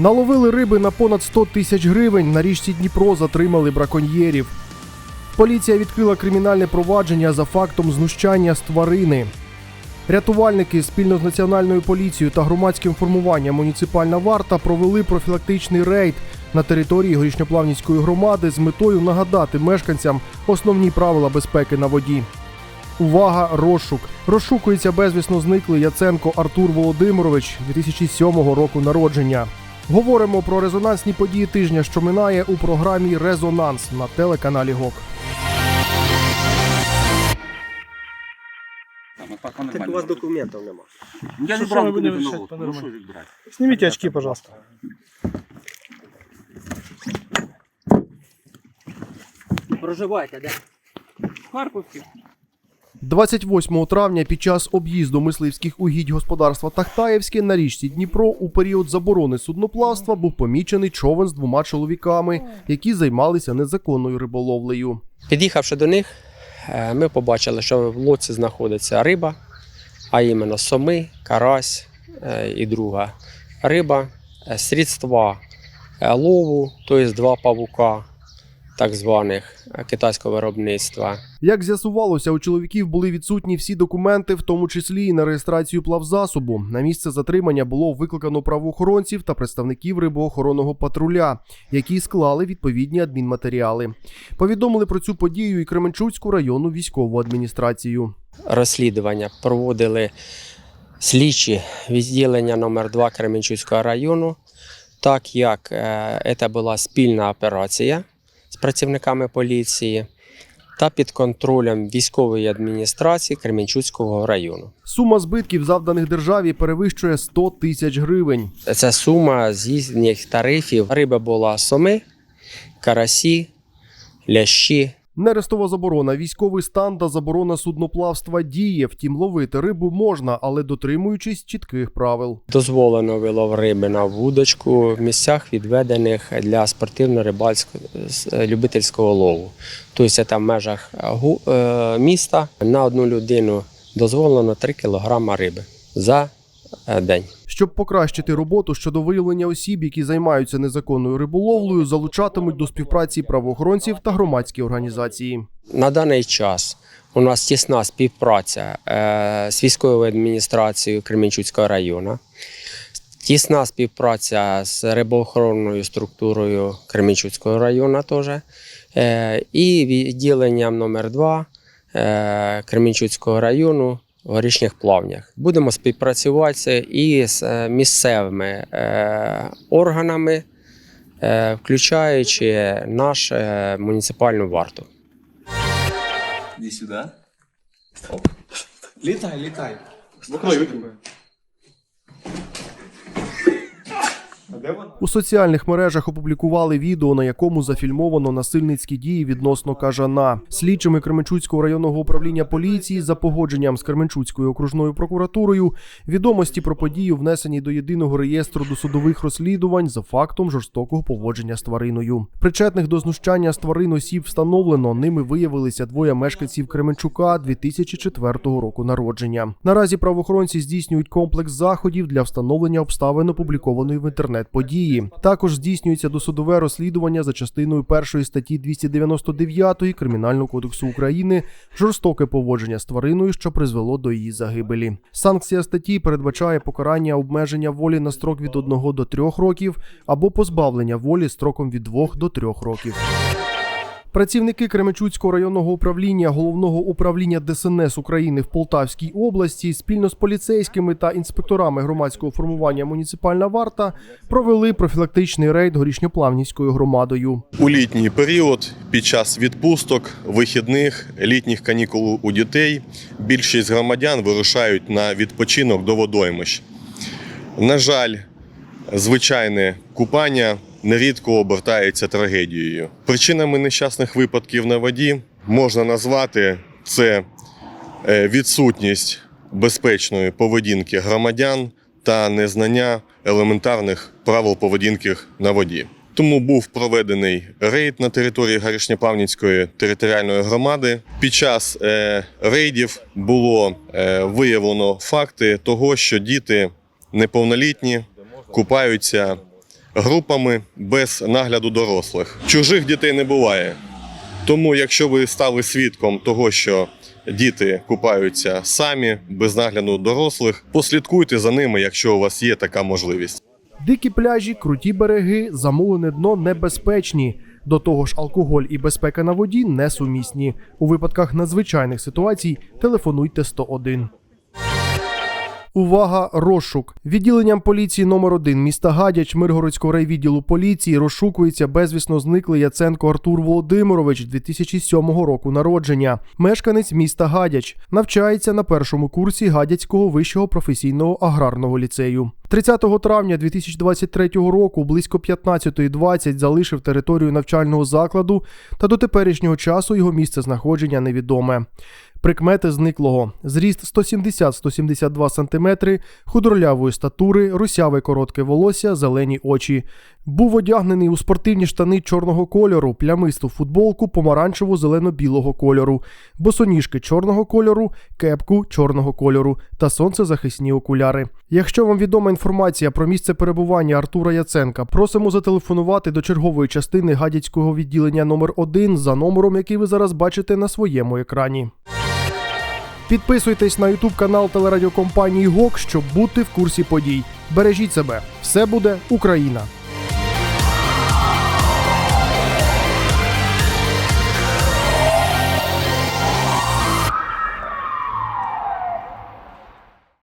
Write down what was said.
Наловили риби на понад 100 тисяч гривень. На річці Дніпро затримали браконьєрів. Поліція відкрила кримінальне провадження за фактом знущання з тварини. Рятувальники спільно з національною поліцією та громадським формуванням Муніципальна варта провели профілактичний рейд на території горішньоплавнівської громади з метою нагадати мешканцям основні правила безпеки на воді. Увага, розшук. Розшукується безвісно зниклий Яценко Артур Володимирович 2007 року народження. Говоримо про резонансні події тижня, що минає у програмі Резонанс на телеканалі ГОК. Так, у вас документів нема. Я не будете документы на лодку. Ну их брать? Снимите очки, пожалуйста. Проживаєте, де? В. 28 травня під час об'їзду мисливських угідь господарства Тахтаєвське на річці Дніпро у період заборони судноплавства був помічений човен з двома чоловіками, які займалися незаконною риболовлею. Під'їхавши до них, е, ми побачили, що в лодці знаходиться риба, а іменно соми, карась е, і друга риба, е, средства лову, тобто два павука, так званих е, китайського виробництва. Як з'ясувалося, у чоловіків були відсутні всі документи, в тому числі і на реєстрацію плавзасобу. На місце затримання було викликано правоохоронців та представників рибоохоронного патруля, які склали відповідні адмінматеріали. Повідомили про цю подію і Кременчуцьку районну військову адміністрацію. Розслідування проводили слідчі відділення номер 2 Кременчуцького району, так як е, це була спільна операція працівниками поліції та під контролем військової адміністрації Кременчуцького району. Сума збитків, завданих державі, перевищує 100 тисяч гривень. Це сума з їхніх тарифів. Риба була соми, карасі, лящі. Нерестова заборона, військовий стан та заборона судноплавства діє. Втім, ловити рибу можна, але дотримуючись чітких правил. Дозволено вилов риби на вудочку в місцях, відведених для спортивно-рибальського е, любительського лову. Тобто це в межах гу- е, міста на одну людину дозволено 3 кг риби за е, день. Щоб покращити роботу щодо виявлення осіб, які займаються незаконною риболовлею, залучатимуть до співпраці правоохоронців та громадські організації. На даний час у нас тісна співпраця е, з військовою адміністрацією Кременчуцького району, тісна співпраця з рибоохоронною структурою Кременчуцького району теж, е, і відділенням номер 2 е, Кременчуцького району горішніх плавнях. Будемо співпрацювати і з е, місцевими е, органами, е, включаючи нашу муніципальну варту. Іди сюди. Літай, літай. летай. У соціальних мережах опублікували відео, на якому зафільмовано насильницькі дії відносно кажана. Слідчими Кременчуцького районного управління поліції за погодженням з Кременчуцькою окружною прокуратурою відомості про подію внесені до єдиного реєстру досудових розслідувань за фактом жорстокого поводження з твариною. Причетних до знущання з тварин осіб встановлено. Ними виявилися двоє мешканців Кременчука 2004 року народження. Наразі правоохоронці здійснюють комплекс заходів для встановлення обставин опублікованої в інтернет події. Також здійснюється досудове розслідування за частиною першої статті 299 Кримінального кодексу України жорстоке поводження з твариною, що призвело до її загибелі. Санкція статті передбачає покарання обмеження волі на строк від 1 до 3 років або позбавлення волі строком від 2 до 3 років. Працівники Кременчуцького районного управління головного управління ДСНС України в Полтавській області спільно з поліцейськими та інспекторами громадського формування муніципальна варта провели профілактичний рейд горішньоплавнівською громадою. У літній період під час відпусток, вихідних, літніх канікул у дітей більшість громадян вирушають на відпочинок до водоймищ. На жаль, звичайне купання нерідко обертається трагедією. Причинами нещасних випадків на воді можна назвати це е, відсутність безпечної поведінки громадян та незнання елементарних правил поведінки на воді. Тому був проведений рейд на території Гарішньоплавницької територіальної громади. Під час е, рейдів було е, виявлено факти того, що діти неповнолітні купаються групами без нагляду дорослих. Чужих дітей не буває. Тому, якщо ви стали свідком того, що діти купаються самі без нагляду дорослих, послідкуйте за ними, якщо у вас є така можливість. Дикі пляжі, круті береги, замулене дно небезпечні. До того ж, алкоголь і безпека на воді несумісні. У випадках надзвичайних ситуацій телефонуйте 101. Увага, розшук. Відділенням поліції номер 1 міста Гадяч Миргородського райвідділу поліції розшукується безвісно зниклий Яценко Артур Володимирович 2007 року народження. Мешканець міста Гадяч навчається на першому курсі Гадяцького вищого професійного аграрного ліцею. 30 травня 2023 року близько 15.20 залишив територію навчального закладу та до теперішнього часу його місце знаходження невідоме. Прикмети зниклого: зріст 170-172 см, худорлявої статури, русяве коротке волосся, зелені очі. Був одягнений у спортивні штани чорного кольору, плямисту футболку помаранчево-зелено-білого кольору, босоніжки чорного кольору, кепку чорного кольору та сонцезахисні окуляри. Якщо вам відома інформація про місце перебування Артура Яценка, просимо зателефонувати до чергової частини гадяцького відділення номер 1 за номером, який ви зараз бачите на своєму екрані. Підписуйтесь на ютуб канал телерадіокомпанії ГОК, щоб бути в курсі подій. Бережіть себе, все буде Україна!